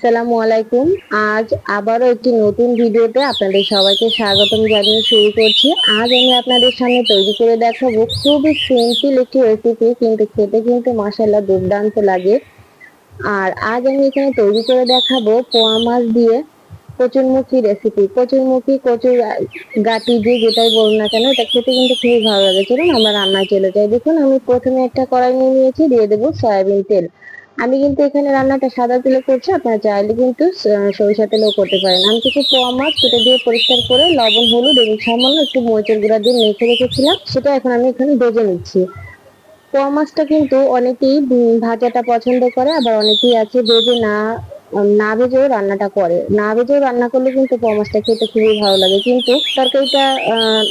আসসালামু আলাইকুম। আজ আবারও একটি নতুন ভিডিওতে আপনাদের সবাইকে স্বাগতম জানিয়ে শুরু করছি। আজ আমি আপনাদের সামনে তৈরি করে দেখাবো খুবই সিম্পল একটি রেসিপি কিন্তু খেতে কিন্তু মশালা দুর্দান্ত লাগে। আর আজ আমি এখানে তৈরি করে দেখাবো পোয়া মাছ দিয়ে কচুরমুখী রেসিপি কচুরমুখী কচুর গাটি দিয়ে যেটাই বলুন না কেন, এটা খেতে কিন্তু খুবই ভালো লাগে। চলুন আমরা রান্নায় চলে যাই। দেখুন, আমি প্রথমে একটা কড়াই নিয়ে নিয়েছি, দিয়ে দেবো সয়াবিন তেল। আমি কিন্তু এখানে রান্নাটা সাদা তেলে করছি, আপনারা চাইলে কিন্তু সরিষা তেলেও করতে পারেন। আমি কিছু পোয়া মাছ সেটা দিয়ে পরিষ্কার করে লবণ, হলুদ এবং সামান্য একটু মরিচের গুঁড়া দিয়ে মেখে রেখেছিলাম, সেটা এখন আমি এখানে ভেজে নিচ্ছি। পোয়া মাছটা কিন্তু অনেকেই ভাজাটা পছন্দ করে, আবার অনেকেই আছে ভেজে না না ভেজেও রান্নাটা করে। না ভেজেও রান্না করলে কিন্তু পোয়া মাছটা খেতে খুবই ভালো লাগে। কিন্তু তরকারিটা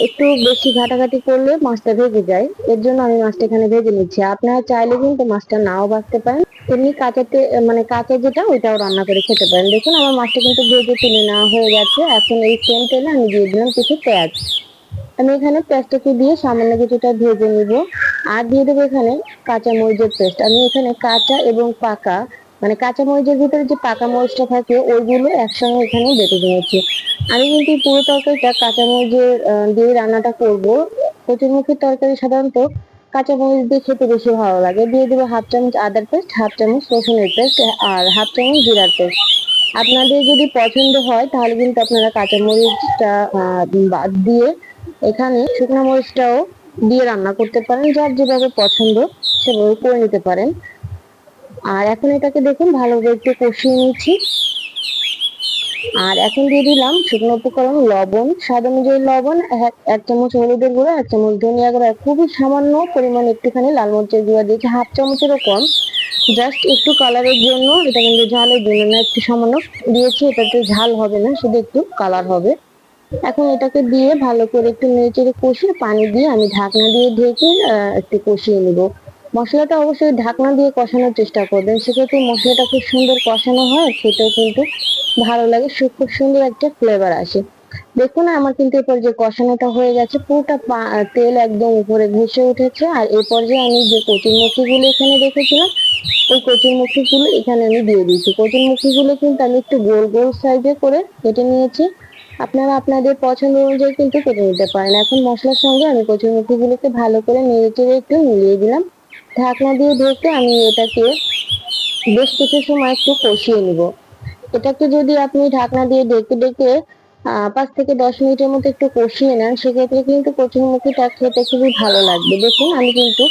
একটু বেশি ঘাটাঘাটি করলে মাছটা ভেজে যায়। এর জন্য আমি মাছটা এখানে ভেজে নিচ্ছি। আপনারা চাইলে কিন্তু মাছটা নাও ভাজতে পারেন। এমনি কাঁচাতে মানে কাঁচা যেটা, ওইটাও রান্না করে খেতে পারেন। দেখুন, আমার মাছটা কিন্তু ভেজে তুলে নেওয়া হয়ে গেছে। এখন এই সেম তেলে আমি দিয়ে দিলাম কিছু পেঁয়াজ। আমি এখানে পেঁয়াজটাকে দিয়ে সামান্য কিছুটা ভেজে নিব। আর দিয়ে দেবো এখানে কাঁচা মরিচের পেস্ট। আমি এখানে কাঁচা এবং পাকা মানে কাঁচা মরিচের ভিতরে যে পাকা মরিচটা থাকে, ওইগুলো একসঙ্গে এখানে বেটে নিয়েছি আমি কিন্তু পুরো তরকারিটা কাঁচা মরিচের দিয়ে রান্নাটা করব। কচুরমুখীর তরকারি সাধারণত কাঁচা মরিচ দিয়ে খেতে বেশি ভালো লাগে। দিয়ে দেবো হাফ চামচ আদার পেস্ট, হাফ চামচ রসুনের পেস্ট আর হাফ চামচ জিরার পেস্ট। আপনাদের যদি পছন্দ হয়, তাহলে কিন্তু আপনারা কাঁচা মরিচটা বাদ দিয়ে এখানে শুকনো মরিচটাও দিয়ে রান্না করতে পারেন। যার যেভাবে পছন্দ, সেভাবে করে নিতে পারেন। আর এখন এটাকে দেখুন ভালোভাবে একটু কষিয়ে নিচ্ছি। আর এখন দিয়ে দিলাম শুকনো উপকরণ, লবণ, স্বাদ অনুযায়ী লবণ, এক- চামচ হলুদের গুঁড়া, এক চামচ ধনিয়া গুঁড়া, খুবই সামান্য পরিমাণ একটুখানি লাল মরিচের গুঁড়া দিয়েছি, হাফ চামচেরও কম। জাস্ট একটু কালারের জন্য, এটা কিন্তু ঝালের জন্য না, একটু সামান্য দিয়েছি, এটাতে ঝাল হবে না, শুধু একটু কালার হবে। এখন এটাকে দিয়ে ভালো করে একটু নেড়েচেড়ে কষিয়ে পানি দিয়ে আমি ঢাকনা দিয়ে ঢেকে একটু কষিয়ে নিব। মশলাটা অবশ্যই ঢাকনা দিয়ে কষানোর চেষ্টা করবেন। সেক্ষেত্রে মশলাটা খুব সুন্দর কষানো হয়, খেতেও কিন্তু ভালো লাগে খুব সুন্দর একটা ফ্লেভার আসে। দেখুন আমার কিন্তু এরপর যে কষানোটা হয়ে গেছে, পুরোটা তেল একদম উপরে ভেসে উঠেছে। আর এই পর্যায়ে আমি যে কচুরমুখী গুলো এখানে রেখেছিলাম ওই কচুরমুখী গুলো এখানে আমি দিয়ে দিয়েছি। কচুরমুখী গুলো কিন্তু আমি একটু গোল গোল সাইজে করে কেটে নিয়েছি। আপনারা আপনাদের পছন্দ অনুযায়ী কিন্তু কেটে নিতে পারেন। এখন মশলার সঙ্গে আমি কচুরমুখী গুলোকে ভালো করে নেড়ে চেড়ে একটু মিলিয়ে দিলাম। ঢাকনা দিয়ে ঢেকে আমি এটাকে বেশ কিছু সময় একটু কষিয়ে নিব। এটাকে যদি আপনি ঢাকনা দিয়ে ডেকে ডেকে পাঁচ থেকে দশ মিনিটের মতো একটু কষিয়ে নেন, সেক্ষেত্রে কিন্তু কচুরমুখিটা খেতে খুবই ভালো লাগবে। দেখুন, আমি কিন্তু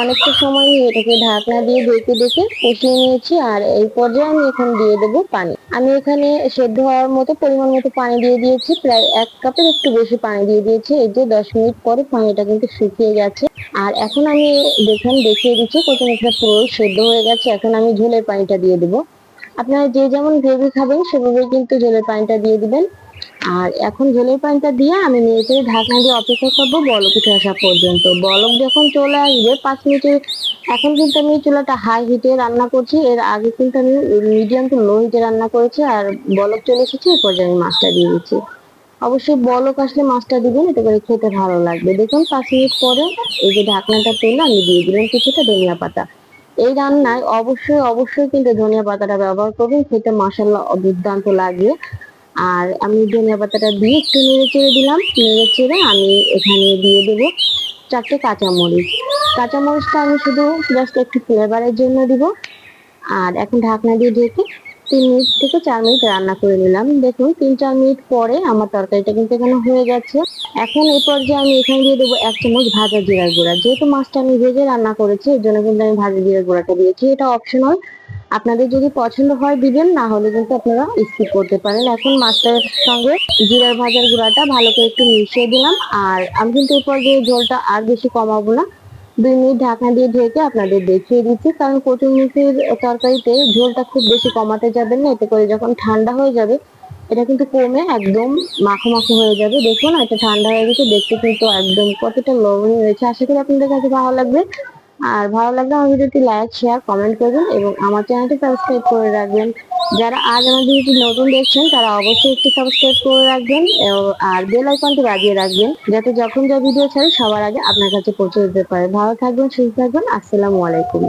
অনেকটা সময় এটাকে ঢাকনা দিয়ে ডেকে ডেকে কষিয়ে নিয়েছি, আর এই পর্যায়ে আমি এখন দিয়ে দেবো পানি। আমি এখানে সেদ্ধ হওয়ার মতো পরিমাণ মতো পানি দিয়ে দিয়েছি, প্রায় এক কাপের একটু বেশি পানি দিয়ে দিয়েছি, এই যে দশ মিনিট পরে পানিটা কিন্তু শুকিয়ে গেছে। আর এখন আমি দেখুন, দেখিয়ে দিচ্ছি কচুরমুখিটা পুরো সেদ্ধ হয়ে গেছে, এখন আমি ঝোলের পানিটা দিয়ে দেবো। আপনারা যে যেমন গ্রেভি খাবেন সেভাবে কিন্তু ঝোলের পানিটা দিয়ে দিবেন। আর এখন ঝোলের পানিটা দিয়ে আমি নেড়ে ঢাকনা দিয়ে অপেক্ষা করব বলক উঠে আসা পর্যন্ত। বলক যখন চলে আসবে, পাঁচ মিনিটের, এখন কিন্তু আমি চুলাটা হাই হিটে রান্না করছি। এর আগে কিন্তু আমি মিডিয়াম টু লো হিটে রান্না করেছি, আর বলক চলে এসেছে এই পর্যায়ে আমি মাছটা দিয়ে দিচ্ছি। অবশ্যই বলক আসলে মাছটা দিবেন, এতে করে খেতে ভালো লাগবে। দেখুন, পাঁচ মিনিট পরে এই যে ঢাকনাটা তুলে আমি দিয়ে দিলাম কিছুটা ধনিয়া পাতা। এই রান্নায় অবশ্যই অবশ্যই কিন্তু ধনিয়া পাতাটা ব্যবহার করবেন, খেতে মশলা দুর্দান্ত লাগে। আর আমি ধনিয়া পাতাটা দিয়ে একটু নেড়ে চেড়ে দিলাম। নেড়ে চেড়ে আমি এখানে দিয়ে দেবো চারটে কাঁচামরিচ। কাঁচামরিচটা আমি শুধু জাস্ট একটু ফ্লেভারের জন্য দিব। আর এখন ঢাকনা দিয়ে ঢেকে তিন মিনিট থেকে চার মিনিট রান্না করে নিলাম। দেখুন, তিন চার মিনিট পরে আমার তরকারিটা কিন্তু এখানে হয়ে গেছে। এখন এই পর্যায়ে আমি এখানে দিয়ে দেবো এক চামচ ভাজা জিরার গুঁড়া। যেহেতু মাছটা আমি ভেজে রান্না করেছি, এর জন্য কিন্তু আমি ভাজা জিরার গুঁড়াটা দিয়েছি। এটা অপশনাল আপনাদের যদি পছন্দ হয় দিবেন, না হলে কিন্তু আপনারা স্কিপ করতে পারেন। এখন মাছটার সঙ্গে জিরার ভাজার গুঁড়াটা ভালো করে একটু মিশিয়ে দিলাম। আর আমি কিন্তু এই পর্যায়ে ঝোলটা আর বেশি কমাবো না। দুই মিনিট ঢাকনা দিয়ে ঢেকে আপনাদের দেখিয়ে দিচ্ছি। কারণ কচুরমুখির তরকারিতে ঝোলটা খুব বেশি কমাতে যাবেন না, এতে করে যখন ঠান্ডা হয়ে যাবে, এটা কিন্তু কমে একদম মাখো মাখো হয়ে যাবে। দেখুন এটা ঠান্ডা হয়ে গেছে, দেখতে কিন্তু একদম কতটা লবণীয় হয়েছে। আশা করি আপনাদের কাছে ভালো লাগবে। আর ভালো লাগলে আমার ভিডিওটি লাইক শেয়ার কমেন্ট করবেন এবং আমার চ্যানেলটি সাবস্ক্রাইব করে রাখবেন। যারা আজ আমার ভিডিওটি নতুন দেখছেন, তারা অবশ্যই একটি সাবস্ক্রাইব করে রাখবেন আর বেল আইকনটি বাজিয়ে রাখবেন, যাতে যখন যা ভিডিও ছাড়ে সবার আগে আপনার কাছে পৌঁছে যেতে পারে। ভালো থাকবেন, সুস্থ থাকবেন, আসসালামু আলাইকুম।